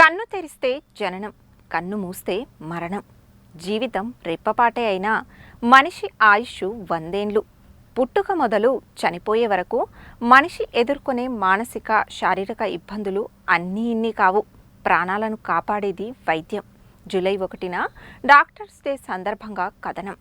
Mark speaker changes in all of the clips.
Speaker 1: కన్ను తెరిస్తే జననం కన్ను మూస్తే మరణం. జీవితం రెప్పపాటే అయినా మనిషి ఆయుష్ వందేండ్లు. పుట్టుక మొదలు చనిపోయే వరకు మనిషి ఎదుర్కొనే మానసిక శారీరక ఇబ్బందులు అన్నీ ఇన్ని కావు. ప్రాణాలను కాపాడేది వైద్యం. జూలై ఒకటిన డాక్టర్స్ డే సందర్భంగా కథనం.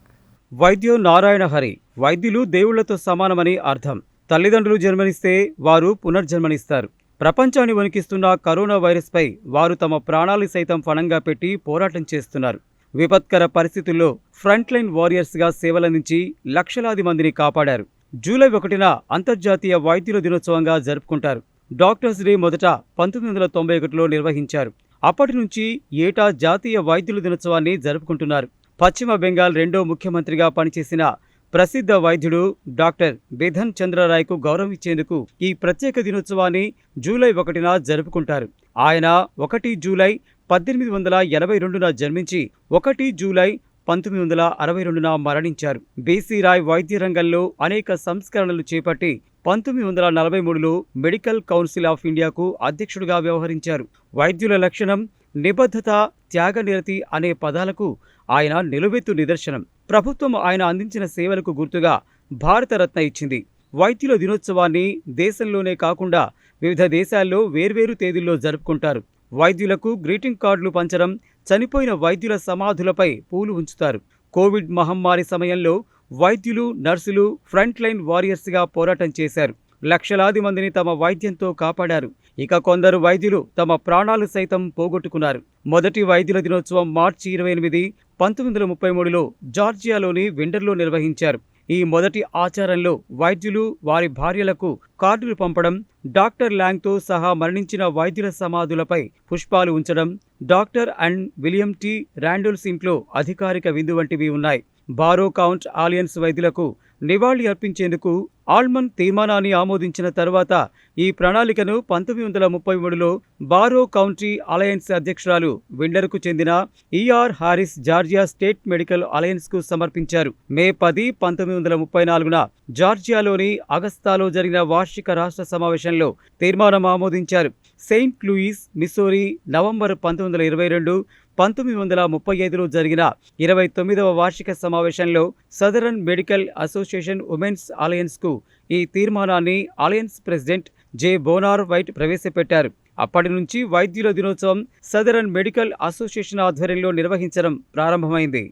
Speaker 2: వైద్యం నారాయణ హరి. వైద్యులు దేవుళ్ళతో సమానమని అర్థం. తల్లిదండ్రులు జన్మనిస్తే వారు పునర్జన్మనిస్తారు. ప్రపంచాన్ని వణికిస్తున్న కరోనా వైరస్పై వారు తమ ప్రాణాలు సైతం ఫణంగా పెట్టి పోరాటం చేస్తున్నారు. విపత్కర పరిస్థితుల్లో ఫ్రంట్లైన్ వారియర్స్గా సేవలందించి లక్షలాది మందిని కాపాడారు. జూలై ఒకటిన అంతర్జాతీయ వైద్యుల దినోత్సవంగా జరుపుకుంటారు. డాక్టర్స్ డే మొదట పంతొమ్మిది వందల తొంభై ఒకటిలో నిర్వహించారు. అప్పటి నుంచి ఏటా జాతీయ వైద్యుల దినోత్సవాన్ని జరుపుకుంటున్నారు. పశ్చిమ బెంగాల్ రెండో ముఖ్యమంత్రిగా పనిచేసిన ప్రసిద్ధ వైద్యుడు డాక్టర్ బిధన్ చంద్రరాయ్కు గౌరవం ఇచ్చేందుకు ఈ ప్రత్యేక దినోత్సవాన్ని జూలై ఒకటిన జరుపుకుంటారు. ఆయన ఒకటి జూలై పద్దెనిమిది వందల ఎనభై రెండున జన్మించి ఒకటి జూలై పంతొమ్మిది వందల అరవై రెండున మరణించారు. బీసీ రాయ్ వైద్య రంగంలో అనేక సంస్కరణలు చేపట్టి పంతొమ్మిది వందల నలభై మూడులో మెడికల్ కౌన్సిల్ ఆఫ్ ఇండియాకు అధ్యక్షుడిగా వ్యవహరించారు. వైద్యుల లక్షణం నిబద్ధత త్యాగనిరతి అనే పదాలకు ఆయన నిలువెత్తు నిదర్శనం. ప్రభుత్వం ఆయన అందించిన సేవలకు గుర్తుగా భారతరత్న ఇచ్చింది. వైద్యుల దినోత్సవాన్ని దేశంలోనే కాకుండా వివిధ దేశాల్లో వేర్వేరు తేదీల్లో జరుపుకుంటారు. వైద్యులకు గ్రీటింగ్ కార్డులు పంచడం చనిపోయిన వైద్యుల సమాధులపై పూలు ఉంచుతారు. కోవిడ్ మహమ్మారి సమయంలో వైద్యులు నర్సులు ఫ్రంట్ లైన్ వారియర్స్గా పోరాటం చేశారు. లక్షలాది మందిని తమ వైద్యంతో కాపాడారు. ఇక కొందరు వైద్యులు తమ ప్రాణాలు సైతం పోగొట్టుకున్నారు. మొదటి వైద్యుల దినోత్సవం మార్చి ఇరవై ఎనిమిది పంతొమ్మిది వందల ముప్పై మూడులో జార్జియాలోని విండర్లో నిర్వహించారు. ఈ మొదటి ఆచారంలో వైద్యులు వారి భార్యలకు కార్డులు పంపడం డాక్టర్ ల్యాంగ్తో సహా మరణించిన వైద్యుల సమాధులపై పుష్పాలు ఉంచడం doctor and William T Randolls ఇంట్లో అధికారిక విందు వంటివి ఉన్నాయి. బారో కౌంట్ ఆలియన్స్ వైద్యులకు నివాళి అర్పించేందుకు ఆల్మన్ తీర్మానాన్ని ఆమోదించిన తర్వాత ఈ ప్రణాళికను పంతొమ్మిది వందల ముప్పై మూడులో బారో కౌంటీ అలయన్స్ అధ్యక్షురాలు విండర్కు చెందిన ER Harris Georgia state medical అలయన్స్కు సమర్పించారు. మే పది పంతొమ్మిది వందల ముప్పై నాలుగున జార్జియాలోని అగస్తాలో జరిగిన వార్షిక రాష్ట్ర సమావేశంలో తీర్మానం ఆమోదించారు. సెయింట్ లూయిస్ మిస్సోరీ నవంబర్ పంతొమ్మిది వందల ఇరవై రెండు పంతొమ్మిది వందల ముప్పై ఐదులో జరిగిన ఇరవై తొమ్మిదవ వార్షిక సమావేశంలో సదరన్ మెడికల్ అసోసియేషన్ ఉమెన్స్ అలయన్స్కు ఈ తీర్మానాన్ని Alliance President J Bonar White ప్రవేశపెట్టారు. అప్పటి నుంచి వైద్యుల దినోత్సవం సదరన్ మెడికల్ అసోసియేషన్ ఆధ్వర్యంలో నిర్వహించడం ప్రారంభమైంది.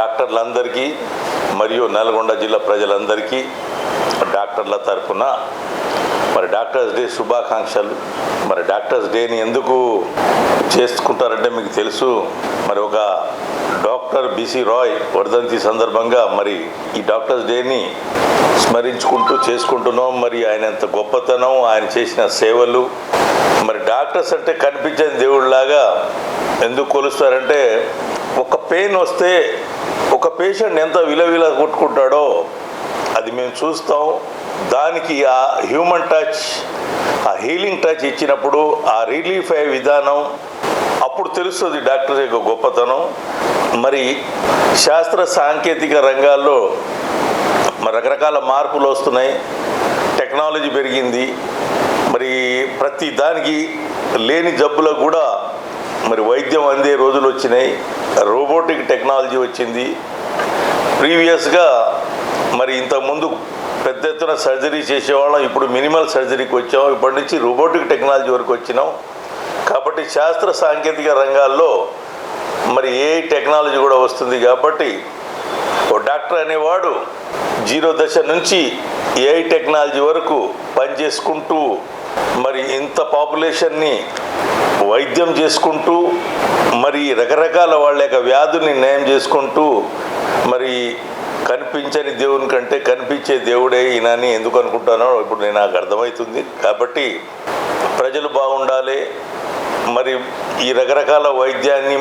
Speaker 3: డాక్టర్లందరికీ మరియు నల్గొండ జిల్లా ప్రజలందరికీ డాక్టర్ల తరఫున మరి డాక్టర్స్ డే శుభాకాంక్షలు. మరి డాక్టర్స్ డేని ఎందుకు చేసుకుంటారంటే మీకు తెలుసు. మరి ఒక డాక్టర్ బీసీ రాయ్ వర్ధంతి సందర్భంగా మరి ఈ డాక్టర్స్ డేని స్మరించుకుంటూ చేసుకుంటున్నాం. మరి ఆయన ఎంత గొప్పతనం ఆయన చేసిన సేవలు. మరి డాక్టర్స్ అంటే కనిపించని దేవుడిలాగా ఎందుకు కొలుస్తారంటే ఒక పెయిన్ వస్తే ఒక పేషెంట్ ఎంత విలవిల కొట్టుకుంటాడో అది మేము చూస్తాం. దానికి ఆ హ్యూమన్ టచ్ ఆ హీలింగ్ టచ్ ఇచ్చినప్పుడు ఆ రిలీఫ్ అయ్యే విధానం అప్పుడు తెలుస్తుంది డాక్టర్ యొక్క గొప్పతనం. మరి శాస్త్ర సాంకేతిక రంగాల్లో మరి రకరకాల మార్పులు వస్తున్నాయి. టెక్నాలజీ పెరిగింది. మరి ప్రతి దానికి లేని జబ్బులకు కూడా మరి వైద్యం అందే రోజులు వచ్చినాయి. రోబోటిక్ టెక్నాలజీ వచ్చింది. ప్రీవియస్గా మరి ఇంతకుముందు పెద్ద ఎత్తున సర్జరీ చేసేవాళ్ళం. ఇప్పుడు మినిమల్ సర్జరీకి వచ్చాం. ఇప్పటి నుంచి రోబోటిక్ టెక్నాలజీ వరకు వచ్చినాం. కాబట్టి శాస్త్ర సాంకేతిక రంగాల్లో మరి ఏ టెక్నాలజీ కూడా వస్తుంది కాబట్టి ఓ డాక్టర్ అనేవాడు జీరో దశ నుంచి ఏఐ టెక్నాలజీ వరకు పనిచేసుకుంటూ మరి ఇంత పాపులేషన్ని వైద్యం చేసుకుంటూ మరి రకరకాల వాళ్ళ యొక్క వ్యాధుల్ని నయం చేసుకుంటూ మరి కనిపించని దేవుని కంటే కనిపించే దేవుడే ఈయనని ఎందుకు అనుకుంటానో ఇప్పుడు నేను నాకు అర్థమవుతుంది. కాబట్టి ప్రజలు బాగుండాలి. మరి ఈ రకరకాల వైద్యాన్ని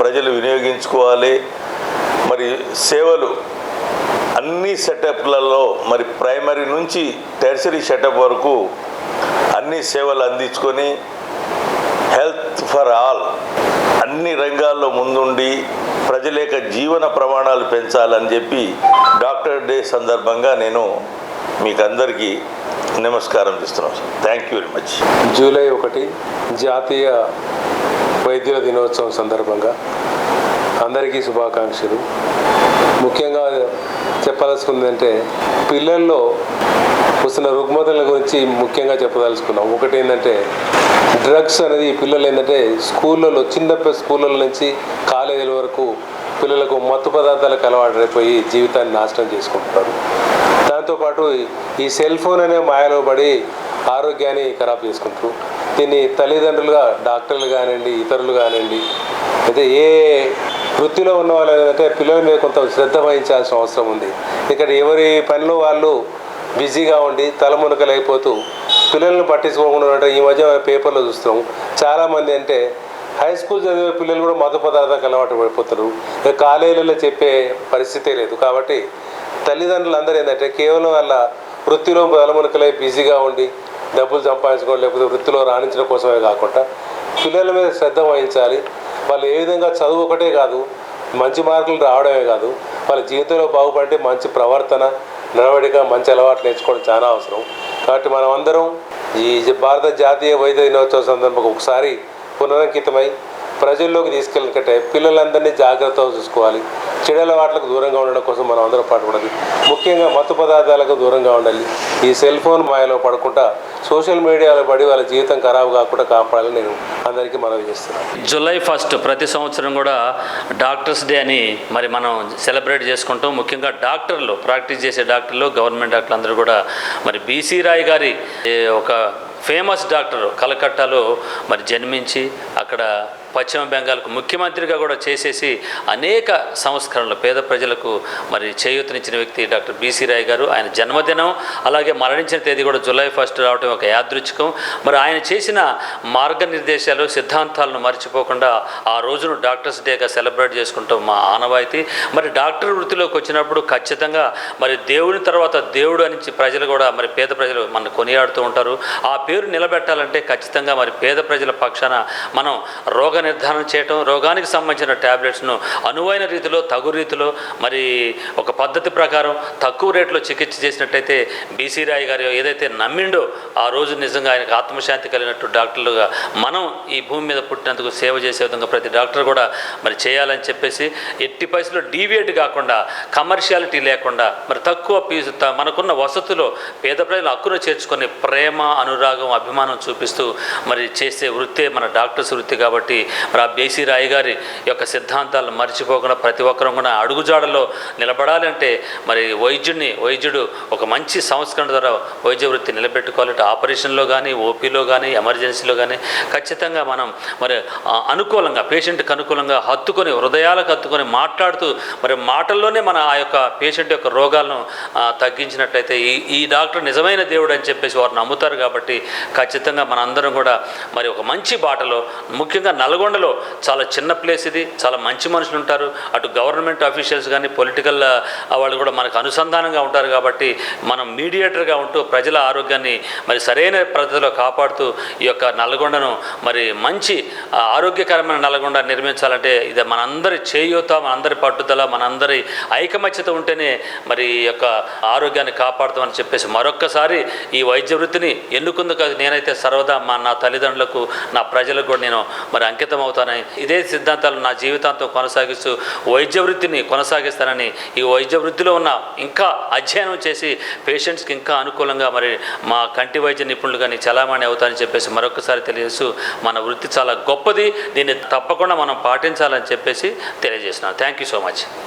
Speaker 3: ప్రజలు వినియోగించుకోవాలి. మరి సేవలు అన్ని సెటప్లలో మరి ప్రైమరీ నుంచి టెర్సరీ సెటప్ వరకు అన్ని సేవలు అందించుకొని హెల్త్ ఫర్ ఆల్ అన్ని రంగాల్లో ముందుండి ప్రజల యొక్క జీవన ప్రమాణాలు పెంచాలని చెప్పి డాక్టర్ డే సందర్భంగా నేను మీకు అందరికీ నమస్కారం చేస్తున్నాను thank you very much
Speaker 4: July ఒకటి జాతీయ వైద్యుల దినోత్సవం సందర్భంగా అందరికీ శుభాకాంక్షలు. ముఖ్యంగా చెప్పదలుచుకుందంటే పిల్లల్లో వస్తున్న రుగ్మతల గురించి ముఖ్యంగా చెప్పదలుచుకున్నాం. ఒకటి ఏంటంటే డ్రగ్స్ అనేది పిల్లలు ఏంటంటే స్కూళ్ళలో చిన్న స్కూళ్ళ నుంచి కాలేజీల వరకు పిల్లలకు మత్తు పదార్థాలకు అలవాటైపోయి జీవితాన్ని నాశనం చేసుకుంటున్నారు. దాంతోపాటు ఈ సెల్ ఫోన్ అనే మాయలో పడి ఆరోగ్యాన్ని ఖరాబ్ చేసుకుంటారు దీన్ని తల్లిదండ్రులుగా డాక్టర్లు కానివ్వండి ఇతరులు కానివ్వండి అయితే ఏ వృత్తిలో ఉన్న వాళ్ళు ఏంటంటే పిల్లల మీద కొంత శ్రద్ధ వహించాల్సిన అవసరం ఉంది. ఇక్కడ ఎవరి పనిలో వాళ్ళు బిజీగా ఉండి తలమునకలైపోతూ పిల్లల్ని పట్టించుకోకుండా ఈ మధ్య పేపర్లో చూస్తున్నాం. చాలామంది అంటే హై స్కూల్ చదివే పిల్లలు కూడా మధు పదార్థాలకు అలవాటు పడిపోతారు. ఇక కాలేజీలలో చెప్పే పరిస్థితే లేదు. కాబట్టి తల్లిదండ్రులు అందరూ ఏంటంటే కేవలం వాళ్ళ వృత్తిలో బలమునకలై బిజీగా ఉండి డబ్బులు సంపాదించుకోవడం లేకపోతే వృత్తిలో రాణించడం కోసమే కాకుండా పిల్లల మీద శ్రద్ధ వహించాలి. వాళ్ళు ఏ విధంగా చదువు ఒకటే కాదు మంచి మార్కులు రావడమే కాదు వాళ్ళ జీవితంలో బాగుపడితే మంచి ప్రవర్తన నడవడిక మంచి అలవాట్లు నేర్చుకోవడం చాలా అవసరం. కాబట్టి మనం అందరం ఈ భారత జాతీయ వైద్య దినోత్సవ సందర్భంగా ఒకసారి పునరంకితమై ప్రజల్లోకి తీసుకెళ్ళినట్టే పిల్లలందరినీ జాగ్రత్తగా చూసుకోవాలి. చెడలవాట్లకు దూరంగా ఉండడం కోసం మనం అందరం పాటుపడాలి. ముఖ్యంగా మత్తు పదార్థాలకు దూరంగా ఉండాలి. ఈ సెల్ ఫోన్ మాయలో పడకుండా సోషల్ మీడియాలో పడి వాళ్ళ జీవితం ఖరాబ్ కాకుండా కాపాడాలని నేను అందరికీ మనవి చేస్తున్నాను.
Speaker 5: జూలై ఫస్ట్ ప్రతి సంవత్సరం కూడా డాక్టర్స్ డే అని మరి మనం సెలబ్రేట్ చేసుకుంటాం. ముఖ్యంగా డాక్టర్లు ప్రాక్టీస్ చేసే డాక్టర్లు గవర్నమెంట్ డాక్టర్లు అందరూ కూడా మరి బీసీ రాయ్ గారి ఒక ఫేమస్ డాక్టర్ కలకట్టాలో మరి జన్మించి అక్కడ పశ్చిమ బెంగాల్కు ముఖ్యమంత్రిగా కూడా చేసేసి అనేక సంస్కరణలు పేద ప్రజలకు మరి చేయూతనిచ్చిన వ్యక్తి డాక్టర్ బీసీ రాయ్ గారు. ఆయన జన్మదినం అలాగే మరణించిన తేదీ కూడా జూలై ఫస్ట్ రావడం ఒక యాదృచ్ఛికం. మరి ఆయన చేసిన మార్గనిర్దేశాలు సిద్ధాంతాలను మర్చిపోకుండా ఆ రోజును డాక్టర్స్ డేగా సెలబ్రేట్ చేసుకుంటాం మా ఆనవాయితీ. మరి డాక్టర్ వృత్తిలోకి వచ్చినప్పుడు ఖచ్చితంగా మరి దేవుని తర్వాత దేవుడు అని ప్రజలు కూడా మరి పేద ప్రజలు మన కొనియాడుతూ ఉంటారు. ఆ పేరు నిలబెట్టాలంటే ఖచ్చితంగా మరి పేద ప్రజల పక్షాన మనం రోగ నిర్ధారణ చేయటం రోగానికి సంబంధించిన ట్యాబ్లెట్స్ను అనువైన రీతిలో తగు రీతిలో మరి ఒక పద్ధతి ప్రకారం తక్కువ రేట్లో చికిత్స చేసినట్టయితే బీసీ రాయ్ గారు ఏదైతే నమ్మిండో ఆ రోజు నిజంగా ఆయనకు ఆత్మశాంతి కలిగినట్టు డాక్టర్లుగా మనం ఈ భూమి మీద పుట్టినందుకు సేవ చేసే విధంగా ప్రతి డాక్టర్ కూడా మరి చేయాలని చెప్పేసి ఎట్టి పైసలో డీవియేట్ కాకుండా కమర్షియాలిటీ లేకుండా మరి తక్కువ ఫీజు త- మనకున్న వసతిలో పేద ప్రజలు హక్కును చేర్చుకొని ప్రేమ అనురాగం అభిమానం చూపిస్తూ మరి చేసే వృత్తే మన డాక్టర్స్ వృత్తి కాబట్టి మరి ఆ బేసీ రాయి గారి యొక్క సిద్ధాంతాలను మర్చిపోకుండా ప్రతి ఒక్కరూ కూడా అడుగుజాడలో నిలబడాలంటే మరి వైద్యుడిని వైద్యుడు ఒక మంచి సంస్కరణ ద్వారా వైద్య వృత్తి నిలబెట్టుకోవాలి ఆపరేషన్లో కానీ ఓపీలో కానీ ఎమర్జెన్సీలో కానీ ఖచ్చితంగా మనం మరి అనుకూలంగా పేషెంట్కి అనుకూలంగా హత్తుకొని హృదయాలకు హత్తుకొని మాట్లాడుతూ మరి మాటల్లోనే మన ఆ యొక్క పేషెంట్ యొక్క రోగాలను తగ్గించినట్లయితే ఈ ఈ డాక్టర్ నిజమైన దేవుడు అని చెప్పేసి వారు నమ్ముతారు కాబట్టి ఖచ్చితంగా మనందరం కూడా మరి ఒక మంచి బాటలో ముఖ్యంగా నల్గొండలో చాలా చిన్న ప్లేస్ ఇది. చాలా మంచి మనుషులు ఉంటారు. అటు గవర్నమెంట్ అఫీషియల్స్ కానీ పొలిటికల్ వాళ్ళు కూడా మనకు అనుసంధానంగా ఉంటారు కాబట్టి మనం మీడియేటర్గా ఉంటూ ప్రజల ఆరోగ్యాన్ని మరి సరైన పద్ధతిలో కాపాడుతూ ఈ యొక్క నల్గొండను మరి మంచి ఆరోగ్యకరమైన నల్గొండ నిర్మించాలంటే ఇది మనందరి చేయూత మనందరి పట్టుదల మనందరి ఐకమత్యత ఉంటేనే మరి ఈ యొక్క ఆరోగ్యాన్ని కాపాడుతామని చెప్పేసి మరొక్కసారి ఈ వైద్య వృత్తిని ఎన్నుకుందుకు నేనైతే సర్వదా మా నా తల్లిదండ్రులకు నా ప్రజలకు కూడా నేను మరి అంకితం అంకితమవుతానని. ఇదే సిద్ధాంతాలు నా జీవితాంతం కొనసాగిస్తూ వైద్య వృత్తిని కొనసాగిస్తానని ఈ వైద్య వృత్తిలో ఉన్న ఇంకా అధ్యయనం చేసి పేషెంట్స్కి ఇంకా అనుకూలంగా మరి మా కంటి వైద్య నిపుణులు కానీ చలామణి అవుతానని చెప్పేసి మరొకసారి తెలియజేస్తూ మన వృత్తి చాలా గొప్పది. దీన్ని తప్పకుండా మనం పాటించాలని చెప్పేసి తెలియజేస్తున్నాను. Thank you so much